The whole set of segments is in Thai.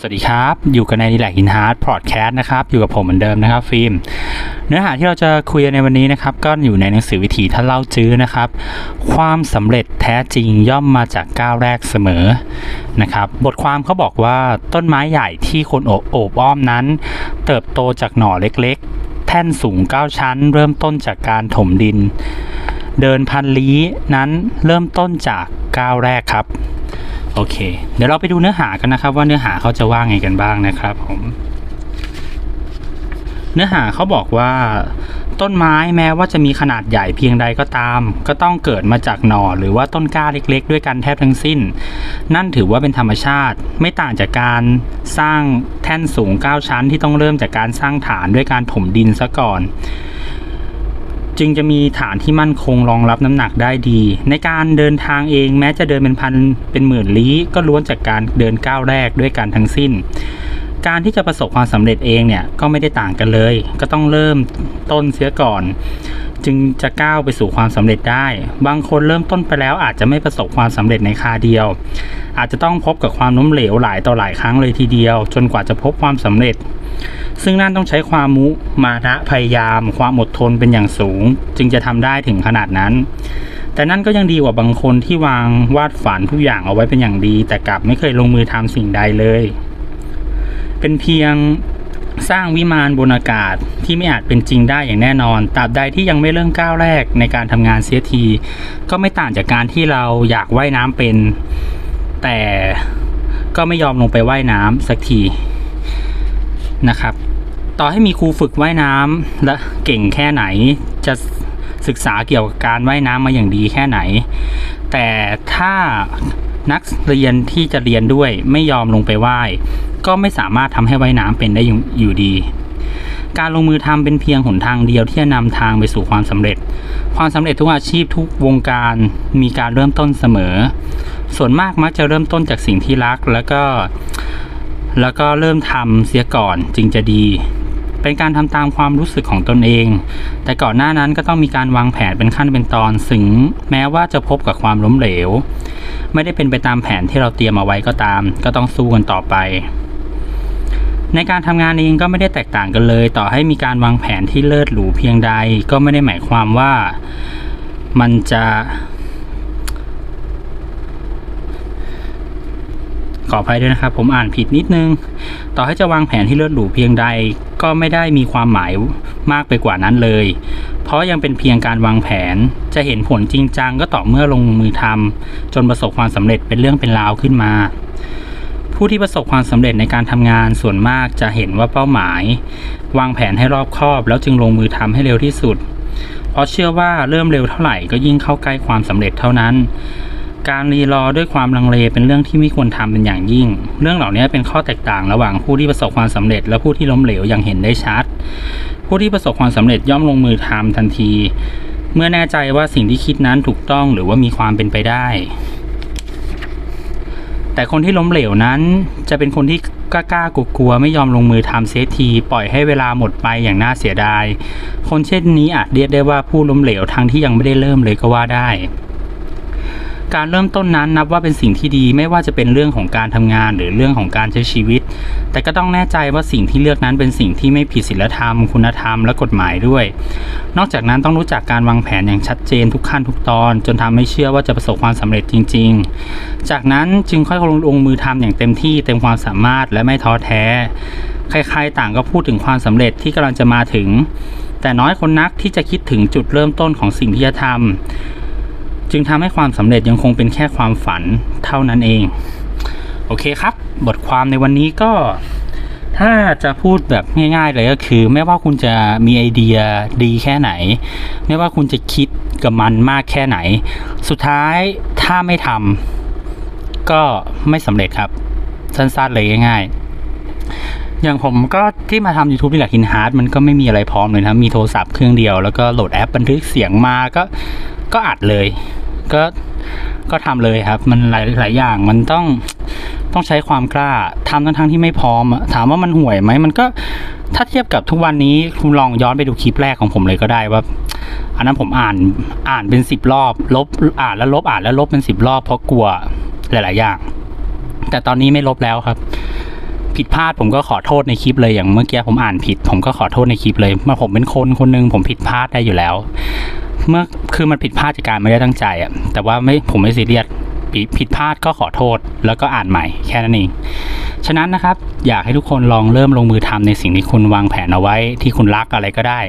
สวัสดีครับ อยู่กันในดีแลกอินฮาร์ดพอดแคสต์นะครับ อยู่กับผมเหมือนเดิมนะครับฟิล์ม เนื้อหาที่เราจะคุยในวันนี้นะครับ ก็อยู่ในหนังสือวิถีท่านเล่าจื้อนะครับ ความสำเร็จแท้จริงย่อมมาจากก้าวแรกเสมอนะครับ บทความเขาบอกว่าต้นไม้ใหญ่ที่คนโอบโอบอ้อมนั้น เติบโตจากหน่อเล็กๆ แท่นสูง 9 ชั้น เริ่มต้นจากการถมดิน เดินพันลี้นั้นเริ่มต้นจากก้าวแรกครับ โอเค เดี๋ยวเราไปดูเนื้อหากันนะครับ ว่าเนื้อหาเขาจะว่าไงกันบ้างนะครับผมเนื้อหาเขาบอกว่าต้นไม้แม้ว่าจะมีขนาดใหญ่เพียงใดก็ตาม ก็ต้องเกิดมาจากหน่อหรือว่าต้นกล้าเล็ก ๆ ด้วยกันแทบทั้งสิ้น นั่นถือว่าเป็นธรรมชาติ ไม่ต่างจากการสร้างแท่นสูง 9 ชั้นที่ต้องเริ่มจากการสร้างฐานด้วยการถมดินซะก่อน จึงจะมีฐานที่มั่นคงรองรับน้ำหนักได้ดี ในการเดินทางเองแม้จะเดินเป็นพันเป็นหมื่นลี้ก็ล้วนจากการเดินก้าวแรกด้วยกันทั้งสิ้น การที่จะประสบความสำเร็จเองเนี่ยก็ไม่ได้ต่างกันเลย ก็ต้องเริ่มต้นเสียก่อน จึงจะก้าวไปสู่ความสำเร็จได้ บางคนเริ่มต้นไปแล้วอาจจะไม่ประสบความสำเร็จในคาเดียว อาจจะต้องพบกับความล้มเหลวหลายต่อหลายครั้งเลยทีเดียว จนกว่าจะพบความสำเร็จ ซึ่งนั่นต้องใช้ความมุมานะพยายาม ความอดทนเป็นอย่างสูง จึงจะทำได้ถึงขนาดนั้น แต่นั่นก็ยังดีกว่าบางคนที่วางวาดฝันทุกอย่างเอาไว้เป็นอย่างดี แต่กลับไม่เคยลงมือทำสิ่งใดเลย เป็นเพียง สร้างวิมานบนอากาศที่ไม่อาจเป็นจริงได้อย่างแน่นอนตราบใดที่ยังไม่เริ่มก้าวแรกในการทำงานเสียที ก็ไม่ต่างจากการที่เราอยากว่ายน้ำเป็น แต่ก็ไม่ยอมลงไปว่ายน้ำสักทีนะครับ ต่อให้มีครูฝึกว่ายน้ำและเก่งแค่ไหนจะศึกษาเกี่ยวกับการว่ายน้ำมาอย่างดีแค่ไหน แต่ถ้า นักเรียนที่จะเรียนด้วยไม่ยอมลงไปว่ายก็ไม่สามารถทำให้ว่ายน้ำเป็นได้อยู่อยู่ดี การลงมือทำเป็นเพียงหนทางเดียวที่จะนำทางไปสู่ความสำเร็จ ความสำเร็จทุกอาชีพทุกวงการมีการเริ่มต้นเสมอ ส่วนมากมักจะเริ่มต้นจากสิ่งที่รักแล้วก็ แล้วก็เริ่มทำเสียก่อนจึงจะดี เป็นการทำตามความรู้สึกของตนเอง แต่ก่อนหน้านั้นก็ต้องมีการวางแผนเป็นขั้นเป็นตอนถึงแม้ว่าจะพบกับความล้มเหลว ไม่ได้เป็นไปตามแผนที่เราเตรียมเอาไว้ก็ตาม ก็ต้องสู้กันต่อไป ในการทำงานเองก็ไม่ได้แตกต่างกันเลย ต่อให้มีการวางแผนที่เลิศหรูเพียงใด ก็ไม่ได้หมายความว่ามันจะ ขออภัยด้วยนะครับ ผมอ่านผิดนิดนึง ต่อให้จะวางแผนที่เลิศหรูเพียงใด ก็ไม่ได้มีความหมายมากไปกว่านั้นเลย เพราะยังเป็นเพียงการวางแผน จะเห็นผลจริงจังก็ต่อเมื่อลงมือทำจนประสบความสำเร็จเป็นเรื่องเป็นราวขึ้นมา ผู้ที่ประสบความสำเร็จในการทำงานส่วนมากจะเห็นว่าเป้าหมาย วางแผนให้รอบคอบ แล้วจึงลงมือทำให้เร็วที่สุด เพราะเชื่อว่าเริ่มเร็วเท่าไหร่ก็ยิ่งเข้าใกล้ความสำเร็จเท่านั้น การรีรอด้วยความลังเลเป็นเรื่องที่ไม่ควรทำเป็นอย่างยิ่ง เรื่องเหล่านี้เป็นข้อแตกต่างระหว่างผู้ที่ประสบความสำเร็จ และผู้ที่ล้มเหลวอย่างเห็นได้ชัด ผู้ที่ประสบความสำเร็จย่อมลงมือทำทันที เมื่อแน่ใจว่าสิ่งที่คิดนั้นถูกต้องหรือว่ามีความเป็นไปได้ แต่คนที่ล้มเหลวนั้น จะเป็นคนที่กล้าๆกลัวไม่ยอมลงมือทำเสียที ปล่อยให้เวลาหมดไปอย่างน่าเสียดาย คนเช่นนี้อาจเรียกได้ว่าผู้ล้มเหลวทั้งที่ยังไม่ได้เริ่มเลยก็ว่าได้ การเริ่มต้นนั้นนับว่าเป็นสิ่งที่ดีไม่ว่าจะเป็นเรื่องของการทำงานหรือเรื่องของการใช้ชีวิต แต่ก็ต้องแน่ใจว่าสิ่งที่เลือกนั้นเป็นสิ่งที่ไม่ผิดศีลธรรม คุณธรรมและกฎหมายด้วย นอกจากนั้นต้องรู้จักการวางแผนอย่างชัดเจนทุกขั้นทุกตอน จนทำให้เชื่อว่าจะประสบความสำเร็จจริง ๆ จากนั้นจึงค่อยลงมือทำอย่างเต็มที่เต็มความสามารถและไม่ท้อแท้ ใครๆต่างก็พูดถึงความสำเร็จที่กำลังจะมาถึง แต่น้อยคนนักที่จะคิดถึงจุดเริ่มต้นของสิ่งที่จะทำ จึงทำให้ความสำเร็จยังคงเป็นแค่ความฝันเท่านั้นเอง โอเคครับ บทความในวันนี้ก็ถ้าจะพูดแบบง่ายๆเลยก็คือ ไม่ว่าคุณจะมีไอเดียดีแค่ไหน ไม่ว่าคุณจะคิดกับมันมากแค่ไหน สุดท้ายถ้าไม่ทำก็ไม่สำเร็จครับ สั้นๆเลยง่ายๆ อย่างผมก็ที่มาทำ YouTube นี่แหละคินฮาร์ดมันก็ไม่มีอะไรพร้อมเลยนะ มีโทรศัพท์เครื่องเดียวแล้วก็โหลดแอปบันทึกเสียงมาก็ ก็อัดเลย ก็ก็ทำเลยครับ มันหลายหลายอย่างมันต้องต้องใช้ความกล้าทำทั้งทั้งที่ไม่พร้อม ถามว่ามันห่วยไหมมันก็ถ้าเทียบกับทุกวันนี้คุณลองย้อนไปดูคลิปแรกของผมเลยก็ได้ว่า อันนั้นผมอ่านอ่านเป็นสิบรอบ ลบอ่านแล้วลบอ่านแล้วลบเป็นสิบรอบเพราะกลัวหลาย ๆ อย่าง แต่ตอนนี้ไม่ลบแล้วครับ ผิดพลาดผมก็ขอโทษในคลิปเลยอย่างเมื่อกี้ผมอ่านผิด ผมก็ขอโทษในคลิปเลยเมื่อผมเป็นคนคนหนึงผมผิดพลาดได้อยู่แล้ว เมื่อคือมันผิดพลาดจากการไม่ได้ตั้งใจอะแต่ว่าไม่ผมไม่ซีเรียสผิดพลาดก็ขอโทษ แล้วก็อ่านใหม่แค่นั้นเอง ฉะนั้นนะครับ อยากให้ทุกคนลองเริ่มลงมือทำในสิ่งที่คุณวางแผนเอาไว้ที่คุณรักอะไรก็ได้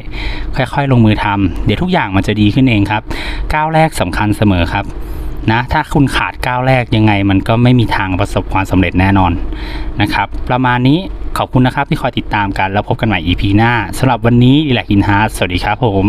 ค่อยๆ ลงมือทำเดี๋ยวทุกอย่างมันจะดีขึ้นเองครับ ก้าวแรกสำคัญเสมอครับนะถ้าคุณขาดก้าวแรกยังไง มันก็ไม่มีทางประสบความสำเร็จแน่นอนนะครับ ประมาณนี้ขอบคุณนะครับที่คอยติดตามกันแล้วพบกันใหม่ EP หน้าสำหรับวันนี้ดีแลกินฮาร์สวัสดีครับผม